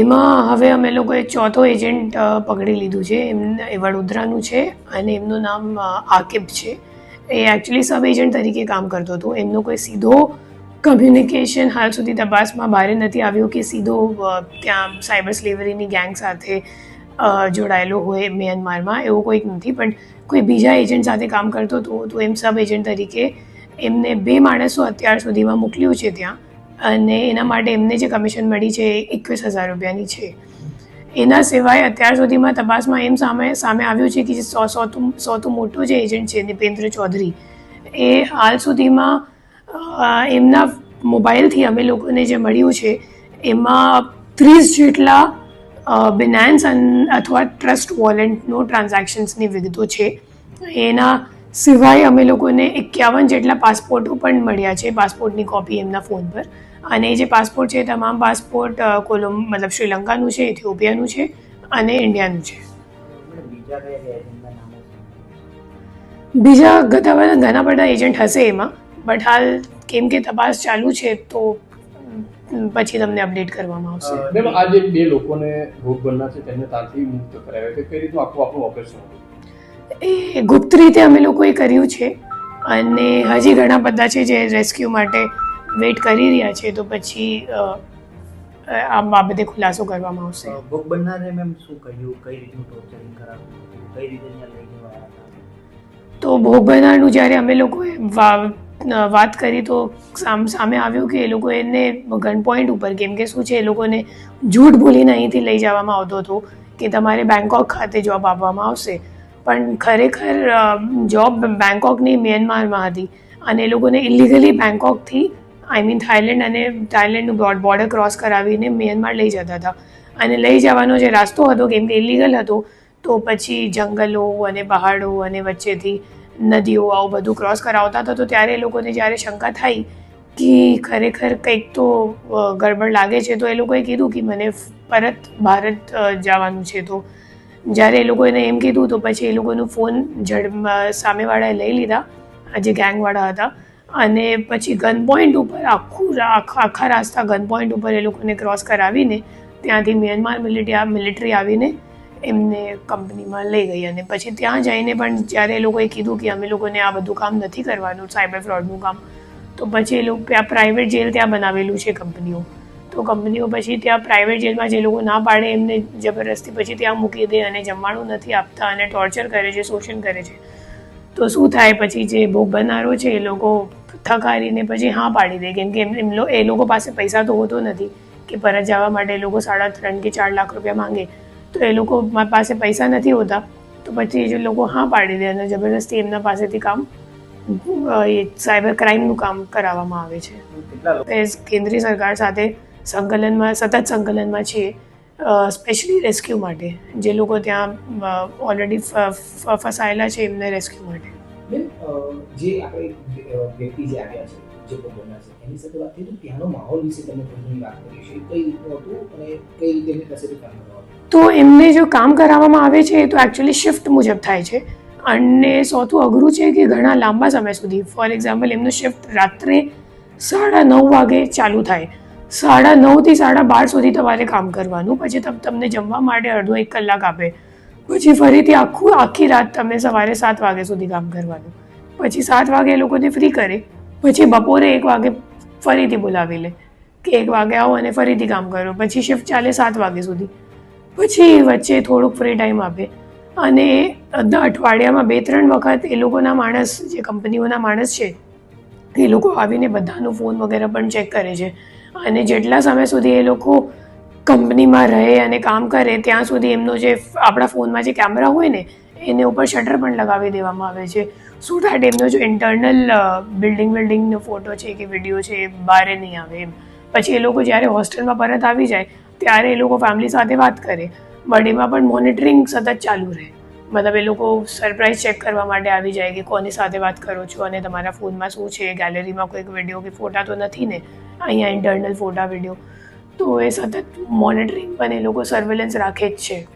એમાં હવે અમે લોકોએ ચોથો એજન્ટ પકડી લીધું છે. એમને, એ વડોદરાનું છે અને એમનું નામ આકિબ છે. એ એકચ્યુઅલી સબ એજન્ટ તરીકે કામ કરતો હતો. એમનો કોઈ સીધો કમ્યુનિકેશન હાલ સુધી તપાસમાં બહાર નથી આવ્યો કે સીધો ત્યાં સાયબર સ્લેવરીની ગેંગ સાથે જોડાયેલો હોય મ્યાનમારમાં એવો કોઈક નથી. પણ કોઈ બીજા એજન્ટ સાથે કામ કરતો હતો તો એમ સબ એજન્ટ તરીકે એમને બે માણસો અત્યાર સુધીમાં મોકલ્યું છે ત્યાં. અને એના માટે એમને જે કમિશન મળી છે એ એકવીસ હજાર રૂપિયાની છે. એના સિવાય અત્યાર સુધીમાં તપાસમાં એમ સામે સામે આવ્યું છે કે જે સો સોતું સોતું મોટું જે એજન્ટ છે, નિપેન્દ્ર ચૌધરી, એ હાલ સુધીમાં એમના મોબાઈલથી અમે લોકોને જે મળ્યું છે, એમાં ત્રીસ જેટલા બિનાન્સ અથવા ટ્રસ્ટ વોલેન્ટનો ટ્રાન્ઝેક્શન્સની વિગતો છે. એના સિવાય અમે લોકોને એકાવન જેટલા પાસપોર્ટો પણ મળ્યા છે, પાસપોર્ટની કોપી એમના ફોન પર. અને એ જે પાસપોર્ટ છે તમામ પાસપોર્ટ કોલમ, મતલબ શ્રીલંકાનું છે, ઇથિયોપિયાનું છે અને ઇન્ડિયાનું છે. બીજા ઘણા ઘણા બધા એજન્ટ હશે એમાં, બટ હાલ કેમ કે તપાસ ચાલુ છે તો પછી તમને અપડેટ કરવામાં આવશે. મેમ આજે બે લોકોને ભોગ બનના છે, તેમને ત્યાંથી મુક્ત કરાવ્યા છે. કઈ રીતનું આખું આપણું ઓપરેશન હતું? એ ગુપ્ત રીતે અમે લોકોએ કર્યું છે અને હજી ઘણા બધા છે જે રેસ્ક્યુ માટે વેઇટ કરી રહ્યા છે તો પછી આ બાબતે ખુલાસો કરવામાં આવશે. ભોગ બનનારે મેમ શું કહ્યું? કઈ રીતનું ટોર્ચરિંગ કરાવ્યું કઈ રીતે લઈ જવાયા તો ભોગ બનનારનું જ્યારે અમે લોકોએ વાત કરી તો સામ સામે આવ્યું કે એ લોકો એને ગન પોઈન્ટ ઉપર કેમ કે શું છે એ લોકોને જૂઠ બોલીને અહીંથી લઈ જવામાં આવતો હતો કે તમારે બેંકોક ખાતે જોબ આપવામાં આવશે. પણ ખરેખર જોબ બેંકોકની મ્યાનમારમાં હતી. અને એ લોકોને ઇલીગલી બેંકોકથી આઈ મીન થાઈલેન્ડ અને થાઈલેન્ડનું બ્રોડ બોર્ડર ક્રોસ કરાવીને મ્યાનમાર લઈ જતા હતા. અને લઈ જવાનો જે રસ્તો હતો, કેમ કે ઇલીગલ હતો, તો પછી જંગલો અને પહાડો અને વચ્ચેથી નદીઓ આવું બધું ક્રોસ કરાવતા હતા, તો ત્યારે એ લોકોને જ્યારે શંકા થઈ કે ખરેખર કંઈક તો ગડબડ લાગે છે, તો એ લોકોએ કીધું કે મને પરત ભારત જવાનું છે, તો જ્યારે એ લોકોને એમ કીધું તો પછી એ લોકોનો ફોન જડ સામેવાળાએ લઈ લીધા જે ગેંગવાળા હતા. અને પછી ગન પોઈન્ટ ઉપર, આખું આખા રાસ્તા ગન પોઈન્ટ ઉપર એ લોકોને ક્રોસ કરાવીને, ત્યાંથી મ્યાનમાર મિલિટરી મિલિટરી આવીને એમને કંપનીમાં લઈ ગઈ અને પછી ત્યાં જઈને પણ જ્યારે એ લોકોએ કીધું કે અમે લોકોને આ બધું કામ નથી કરવાનું, સાયબર ફ્રોડનું કામ, તો પછી એ લોકો પ્રાઇવેટ જેલ ત્યાં બનાવેલું છે કંપનીઓ. તો કંપનીઓ પછી ત્યાં પ્રાઇવેટ જેલમાં જે લોકો ના પાડે એમને જબરદસ્તી પછી ત્યાં મૂકી દે અને જમવાનું નથી આપતા અને ટોર્ચર કરે છે શોષણ કરે છે. તો શું થાય પછી જે ભોગ બનારો છે એ લોકો થકારીને પછી હા પાડી દે. કેમ કે એમ એ લોકો પાસે પૈસા તો હોતો નથી કે પરત જવા માટે એ લોકો સાડા ત્રણ કે ચાર લાખ રૂપિયા માંગે. તો એ લોકો પાસે પૈસા નથી હોતા. તો પછી એ જે લોકો હા પાડી દે અને જબરદસ્તી એમના પાસેથી કામ એ સાયબર ક્રાઇમનું કામ કરાવવામાં આવે છે. કેન્દ્રીય સરકાર સાથે સંકલનમાં સતત સંકલનમાં છીએ સ્પેશિયલી રેસ્ક્યુ માટે. જે લોકો ત્યાં ઓલરેડી ફસાયેલા છે એમને રેસ્ક્યુ માટે. જે આપણે વ્યક્તિ જે આવ્યા છે જે પ્રોબ્લેમના છે એની સાથે વાત થઈ તો ત્યાંનો માહોલ વિશે તમે થોડી વાત કરી છે. કઈ રીતનું હતું અને કઈ રીતે એમની પાસેથી કામ કરવાનું તો એમને જો કામ કરાવવામાં આવે છે એ તો એકચ્યુઅલી શિફ્ટ મુજબ થાય છે. અને સૌથી અઘરું છે કે ઘણા લાંબા સમય સુધી. ફોર એક્ઝામ્પલ એમનું શિફ્ટ રાત્રે સાડા નવ વાગે ચાલુ થાય. સાડા નવથી સાડા બાર સુધી તમારે કામ કરવાનું. પછી તમ, તમને જમવા માટે અડધો એક કલાક આપે. પછી ફરીથી આખું, આખી રાત તમે સવારે સાત વાગે સુધી કામ કરવાનું. પછી સાત વાગે એ લોકોને ફ્રી કરે. પછી બપોરે એક વાગે ફરીથી બોલાવી લે કે એક વાગે આવો અને ફરીથી કામ કરો. પછી શિફ્ટ ચાલે સાત વાગે સુધી. પછી વચ્ચે થોડુંક ફ્રી ટાઈમ આપે. અને અડધા અઠવાડિયામાં બે ત્રણ વખત એ લોકોના માણસ, જે કંપનીઓના માણસ છે એ લોકો આવીને બધાનો ફોન વગેરે પણ ચેક કરે છે. અને જેટલા સમય સુધી એ લોકો કંપનીમાં રહે અને કામ કરે, ત્યાં સુધી એમનો જે આપણા ફોનમાં જે કેમેરા હોય ને, એને ઉપર શટર પણ લગાવી દેવામાં આવે છે. શું દેટ એમનો જો ઇન્ટરનલ બિલ્ડિંગ બિલ્ડિંગનો ફોટો છે કે વીડિયો છે, એ બહાર નહીં આવે એમ. પછી એ લોકો જ્યારે હોસ્ટેલમાં પરત આવી જાય, ત્યારે એ લોકો ફેમિલી સાથે વાત કરે. બટ એમાં પણ મોનિટરિંગ સતત ચાલુ રહે. મતલબ એ લોકો સરપ્રાઇઝ ચેક કરવા માટે આવી જાય કે કોની સાથે વાત કરો છો અને તમારા ફોનમાં શું છે, ગેલેરીમાં કોઈક વીડિયો કે ફોટા તો નથી ને? અહીંયા ઇન્ટરનલ ફોટા વીડિયો તો એ સતત મોનિટરિંગ પણ એ લોકો સર્વેલન્સ રાખે જ છે.